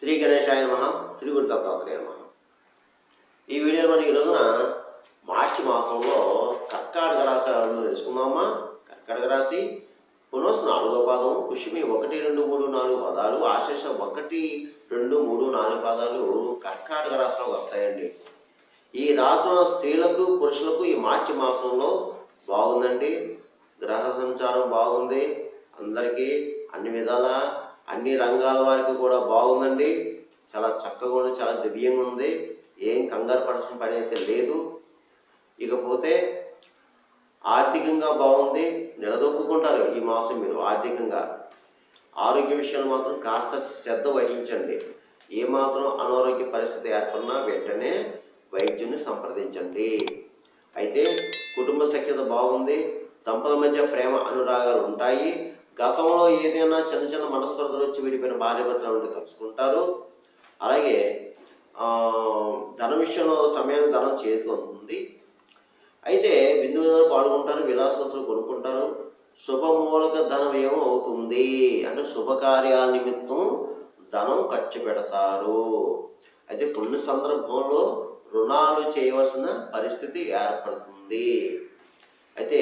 శ్రీ గణేశాయ నమ శ్రీ గురు దత్తాత్రేయ నమ. ఈ వీడియోలో మనకి ఈ రోజున మార్చి మాసంలో కర్కాటక రాశి అడుగు తెలుసుకుందామా? కర్కాటక రాశి పునస్ నాలుగో పాదం పుష్మి ఒకటి రెండు మూడు నాలుగు పదాలు ఆశేష ఒకటి రెండు మూడు నాలుగు పదాలు కర్కాటక రాశిలోకి వస్తాయండి. ఈ రాశిలో స్త్రీలకు పురుషులకు ఈ మార్చి మాసంలో బాగుందండి. గ్రహ సంచారం బాగుంది. అందరికీ అన్ని విధాల అన్ని రంగాల వారికి కూడా బాగుందండి. చాలా చక్కగా ఉంది చాలా దివ్యంగా ఉంది. ఏం కంగారు పడాల్సిన పని అయితే లేదు. ఇకపోతే ఆర్థికంగా బాగుంది. నిలదొక్కుంటారు ఈ మాసం మీరు ఆర్థికంగా. ఆరోగ్య విషయంలో మాత్రం కాస్త శ్రద్ధ వహించండి. ఏమాత్రం అనారోగ్య పరిస్థితి ఏర్పడినా వెంటనే వైద్యుని సంప్రదించండి. అయితే కుటుంబ సఖ్యత బాగుంది. దంపతుల మధ్య ప్రేమ అనురాగాలు ఉంటాయి. గతంలో ఏదైనా చిన్న చిన్న మనస్పర్ధలు వచ్చి విడిపోయిన భార్య భర్తలు ఉంటే కలుసుకుంటారు అలాగే ధన విషయంలో సమయానికి ధనం చేతికి ఉంటుంది అయితే విందు పాల్గొంటారు విలాసస్తులు కొనుక్కుంటారు. శుభమూలక ధనం ఏమో అవుతుంది అంటే శుభకార్యాల నిమిత్తం ధనం ఖర్చు పెడతారు. అయితే కొన్ని సందర్భంలో రుణాలు చేయవలసిన పరిస్థితి ఏర్పడుతుంది. అయితే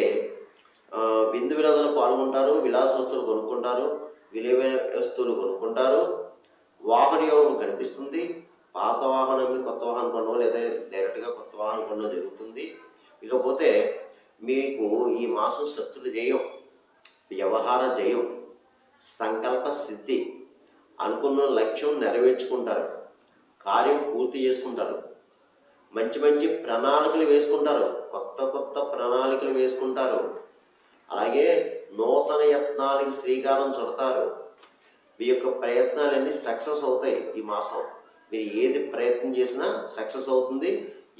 విందు వినోదాలు పాల్గొంటారు విలాస వస్తువులు కొనుక్కుంటారు విలువైన వస్తువులు కొనుక్కుంటారు. వాహన యోగం కనిపిస్తుంది. పాత వాహనం కొత్త వాహనం కొనడం లేదా డైరెక్ట్గా కొత్త వాహనం కొనడం జరుగుతుంది. ఇకపోతే మీకు ఈ మాసం శత్రుడు జయం వ్యవహార జయం సంకల్ప సిద్ధి అనుకున్న లక్ష్యం నెరవేర్చుకుంటారు. కార్యం పూర్తి చేసుకుంటారు. మంచి మంచి ప్రణాళికలు వేసుకుంటారు. కొత్త కొత్త ప్రణాళికలు వేసుకుంటారు. అలాగే నూతన యత్నాలకి శ్రీకారం చుడతారు. మీ యొక్క ప్రయత్నాలన్నీ సక్సెస్ అవుతాయి ఈ మాసం. మీరు ఏది ప్రయత్నం చేసినా సక్సెస్ అవుతుంది.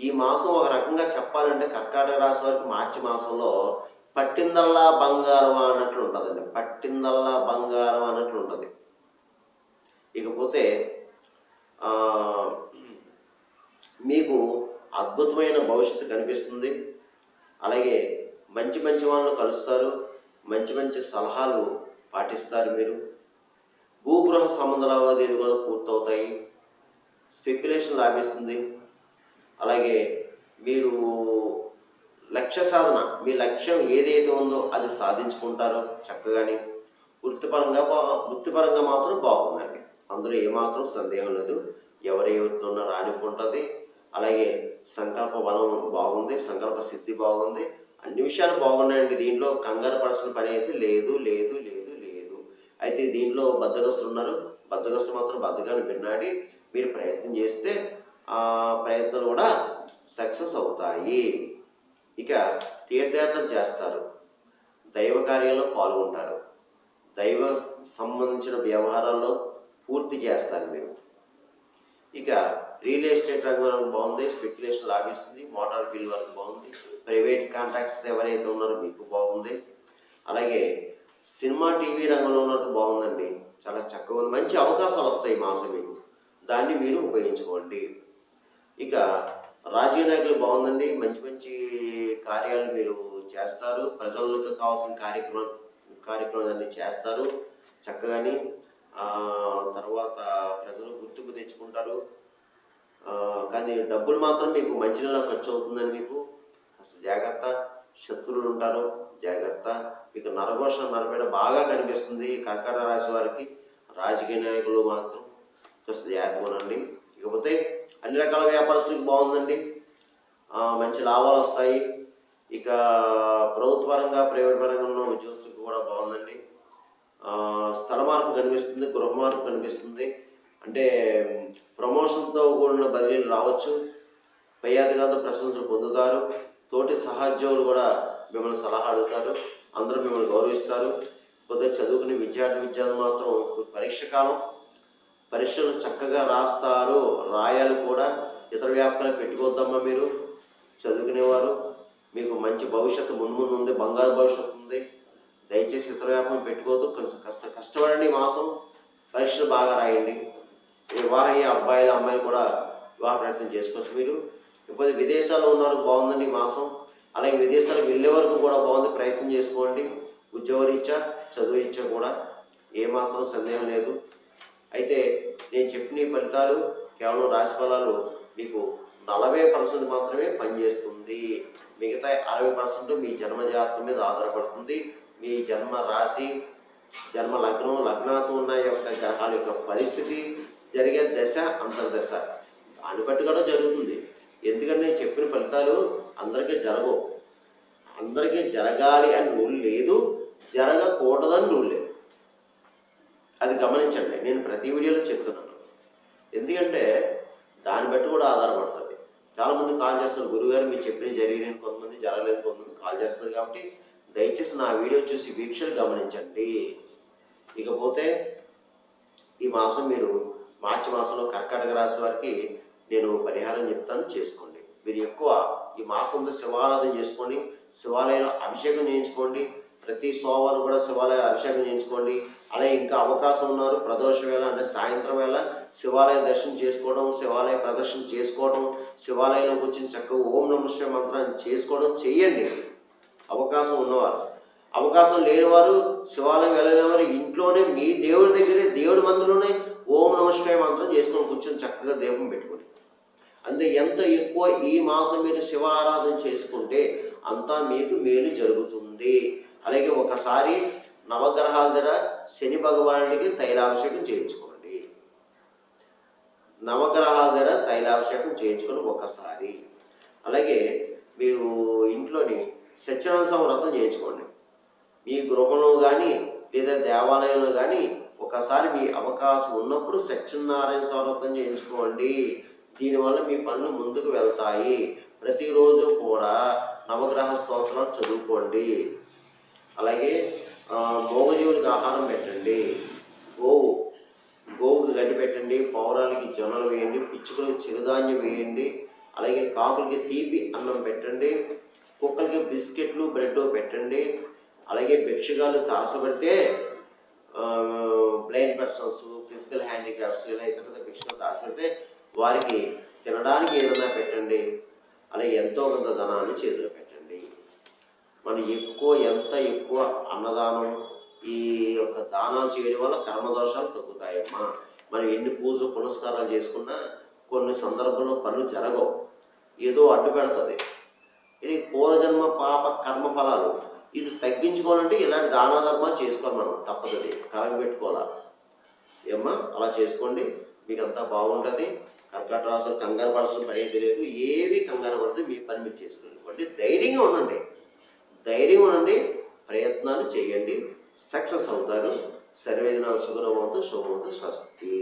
ఈ మాసం ఒక రకంగా చెప్పాలంటే కర్కాటక రాశి వారికి మార్చి మాసంలో పట్టిందల్లా బంగారం అన్నట్లు ఉంటుందండి. పట్టిందల్లా బంగారం అన్నట్లు ఉంటుంది. ఇకపోతే మీకు అద్భుతమైన భవిష్యత్తు కనిపిస్తుంది. అలాగే మంచి మంచి వాళ్ళను కలుస్తారు. మంచి మంచి సలహాలు పాటిస్తారు మీరు. భూగృహ సంబంధ లావాదేవీలు కూడా పూర్తవుతాయి. స్పెక్యులేషన్ లాభిస్తుంది. అలాగే మీరు లక్ష్య సాధన మీ లక్ష్యం ఏదైతే ఉందో అది సాధించుకుంటారో చక్కగాని వృత్తిపరంగా బా వృత్తిపరంగా మాత్రం బాగుందండి. అందులో ఏమాత్రం సందేహం లేదు. ఎవరు ఎవరితో ఉన్నా రానికుంటుంది అలాగే సంకల్ప బలం బాగుంది సంకల్ప సిద్ధి బాగుంది. అన్ని విషయాలు బాగున్నాయండి. దీంట్లో కంగారు పడాల్సిన పని అయితే లేదు లేదు లేదు లేదు. అయితే దీంట్లో బద్దగస్తులు ఉన్నారు. బద్దగస్తులు మాత్రం బద్దగాన్ని విన్నాడి. మీరు ప్రయత్నం చేస్తే ఆ ప్రయత్నాలు కూడా సక్సెస్ అవుతాయి. ఇక తీర్థయాత్రలు చేస్తారు. దైవ కార్యాల్లో పాల్గొంటారు. దైవ సంబంధించిన వ్యవహారాల్లో పూర్తి చేస్తారు మీరు. ఇక రియల్ ఎస్టేట్ రంగం బాగుంది స్పెక్యులేషన్ లాభిస్తుంది మోటార్ ఫీల్ వరకు బాగుంది ప్రైవేట్ కాంట్రాక్ట్స్ ఎవరైతే ఉన్నారో మీకు బాగుంది. అలాగే సినిమా టీవీ రంగంలో ఉన్నట్టు బాగుందండి. చాలా చక్కగా ఉంది. మంచి అవకాశాలు వస్తాయి మాసం మీకు. దాన్ని మీరు ఉపయోగించుకోండి. ఇక రాజకీయ నాయకులు బాగుందండి. మంచి మంచి కార్యాలు మీరు చేస్తారు. ప్రజలకు కావాల్సిన కార్యక్రమం కార్యక్రమాలన్నీ చేస్తారు. చక్కగాని తర్వాత ప్రజలు గుర్తింపు తెచ్చుకుంటారు. కానీ డబ్బులు మాత్రం మీకు మంచి నెలలో ఖర్చు అవుతుందని మీకు అసలు జాగ్రత్త శత్రువులు ఉంటారు జాగ్రత్త. మీకు నరఘోష నరపేట బాగా కనిపిస్తుంది ఈ రాశి వారికి. రాజకీయ నాయకులు మాత్రం కాస్త జాగ్రత్తగా ఇకపోతే అన్ని రకాల వ్యాపారస్తులకు బాగుందండి. మంచి లాభాలు వస్తాయి. ఇక ప్రభుత్వ పరంగా ప్రైవేట్ పరంగా ఉన్న ఉద్యోగస్తులకు కూడా బాగుందండి. స్థల మార్పు కనిపిస్తుంది గృహ మార్పు కనిపిస్తుంది. అంటే ప్రమోషన్తో కూడిన బదిలీలు రావచ్చు. పై అధికారులతో ప్రశంసలు పొందుతారు. తోటి సహోద్యోగులు కూడా మిమ్మల్ని సలహా అడుగుతారు. అందరూ మిమ్మల్ని గౌరవిస్తారు. కొద్దిగా చదువుకునే విద్యార్థి విద్యార్థులు మాత్రం పరీక్ష కాలం. పరీక్షలు చక్కగా రాస్తారు. రాయాలి కూడా. ఇతర వ్యాపారాలు పెట్టుకోవద్దమ్మా మీరు. చదువుకునేవారు. మీకు మంచి భవిష్యత్తు మున్ముందు ఉంది. బంగారు భవిష్యత్తు ఉంది. దయచేసి ఇతర వ్యాపారం పెట్టుకోవద్దు. కష్ట కష్టపడండి మాసం. పరీక్షలు బాగా రాయండి. వివాహ అబ్బాయిలు అమ్మాయిలు కూడా వివాహ ప్రయత్నం చేసుకోవచ్చు. మీరు ఇప్పుడు విదేశాల్లో ఉన్నారు బాగుందండి మాసం. అలాగే విదేశాలకు వెళ్ళే వరకు కూడా బాగుంది ప్రయత్నం చేసుకోండి. ఉద్యోగరీత్యా చదువు రీత్యా కూడా ఏమాత్రం సందేహం లేదు. అయితే నేను చెప్పిన ఈ ఫలితాలు కేవలం రాశి ఫలాలు మీకు నలభై పర్సెంట్ మాత్రమే పనిచేస్తుంది. మిగతా అరవై పర్సెంట్ మీ జన్మ జాతకం మీద ఆధారపడుతుంది. మీ జన్మ రాశి జన్మ లగ్నం లగ్నాతో వాళ్ళ యొక్క పరిస్థితి జరిగే దశ అంతర్దశ. దాన్ని బట్టి కూడా జరుగుతుంది. ఎందుకంటే నేను చెప్పిన ఫలితాలు అందరికీ జరగవు. అందరికీ జరగాలి అని రూల్ లేదు. జరగకూడదని రూల్ లేదు. అది గమనించండి. నేను ప్రతి వీడియోలో చెప్తున్నాను. ఎందుకంటే దాన్ని బట్టి కూడా ఆధారపడుతుంది. చాలామంది కాల్ చేస్తారు గురుగారు మీరు చెప్పిన జరిగిన కొంతమంది జరగలేదు కొంతమంది కాల్ చేస్తారు కాబట్టి దయచేసి నా వీడియో చూసి వీక్షలు గమనించండి. ఇకపోతే మాసం మీరు మార్చి మాసంలో కర్కాటక రాశి వారికి నేను పరిహారం చెప్తాను చేసుకోండి. మీరు ఎక్కువ ఈ మాసంలో శివారాధన చేసుకోండి. శివాలయంలో అభిషేకం చేయించుకోండి. ప్రతి సోమవారం కూడా శివాలయం అభిషేకం చేయించుకోండి. అలాగే ఇంకా అవకాశం ఉన్నారు. ప్రదోష వేళ అంటే సాయంత్రం వేళ శివాలయ దర్శనం చేసుకోవడం శివాలయ ప్రదర్శన చేసుకోవడం శివాలయంలో కూర్చొని చక్కగా ఓం నమ శివాయ మంత్రాన్ని చేసుకోవడం చేయండి. అవకాశం ఉన్నవారు. అవకాశం లేనివారు శివాలయం వెళ్ళలేని వారు ఇంట్లోనే మీ దేవుడి దగ్గరే దేవుడి మందులోనే ఓం నమ శివాయ మంత్రం చేసుకొని కూర్చొని చక్కగా దీపం పెట్టుకుని. అంతే ఎంత ఎక్కువ ఈ మాసం మీరు శివ ఆరాధన చేసుకుంటే అంతా మీకు మేలు జరుగుతుంది. అలాగే ఒకసారి నవగ్రహాల దగ్గర శని భగవానుడికి తైలాభిషేకం చేయించుకోండి. నవగ్రహాల దగ్గర తైలాభిషేకం చేయించుకొని ఒకసారి. అలాగే మీరు ఇంట్లోని సత్యనారాయణ వ్రతం చేయించుకోండి. మీ గృహంలో కానీ లేదా దేవాలయంలో కానీ ఒకసారి మీ అవకాశం ఉన్నప్పుడు సత్యనారాయణ స్వరతం చేయించుకోండి. దీనివల్ల మీ పనులు ముందుకు వెళ్తాయి. ప్రతిరోజు కూడా నవగ్రహ స్తోత్రాలు చదువుకోండి. అలాగే మోగజీవులకు ఆహారం పెట్టండి. గోవు గోవుకి గడ్డి పెట్టండి పౌరాలకి జొన్నలు వేయండి పిచ్చుకలకి చిరుధాన్యం వేయండి అలాగే కాకులకి తీపి అన్నం పెట్టండి కుక్కలకి బిస్కెట్లు బ్రెడ్ పెట్టండి అలాగే భిక్షగాలు తారసపడితే బ్లైండ్ పర్సన్స్ ఫిజికల్ హ్యాండిక్రాఫ్ట్స్ ఇలా ఇతర భిక్షలు తారసపడితే వారికి తినడానికి ఏదైనా పెట్టండి. అలాగే ఎంతో కొంత ధనాన్ని చేతిలో పెట్టండి. మనం ఎక్కువ ఎంత ఎక్కువ అన్నదానం ఈ యొక్క దానాలు చేయడం వల్ల కర్మదోషాలు తగ్గుతాయమ్మా. మనం ఎన్ని పూజలు పునస్కారాలు చేసుకున్నా కొన్ని సందర్భంలో పనులు జరగవు. ఏదో అడ్డు పెడుతుంది. ఇది పూర్వజన్మ పాప కర్మ ఫలాలు ఇది తగ్గించుకోవాలంటే ఇలాంటి దాన ధర్మాలు చేసుకోవాలి మనం తప్పదు అది పెట్టుకోవాలా? ఏమ్మా అలా చేసుకోండి. మీకు అంతా బాగుంటుంది. కర్కాటక రాసులు కంగారు పడాల్సిన పని తెలియదు. ఏవి కంగారు పడితే మీ పని మీరు చేసుకోండి. ధైర్యంగా ఉండండి. ధైర్యం ఉండండి. ప్రయత్నాలు చేయండి. సక్సెస్ అవుతారు. సర్వేజన సుగరవంతు శుభవంతు స్వస్తి.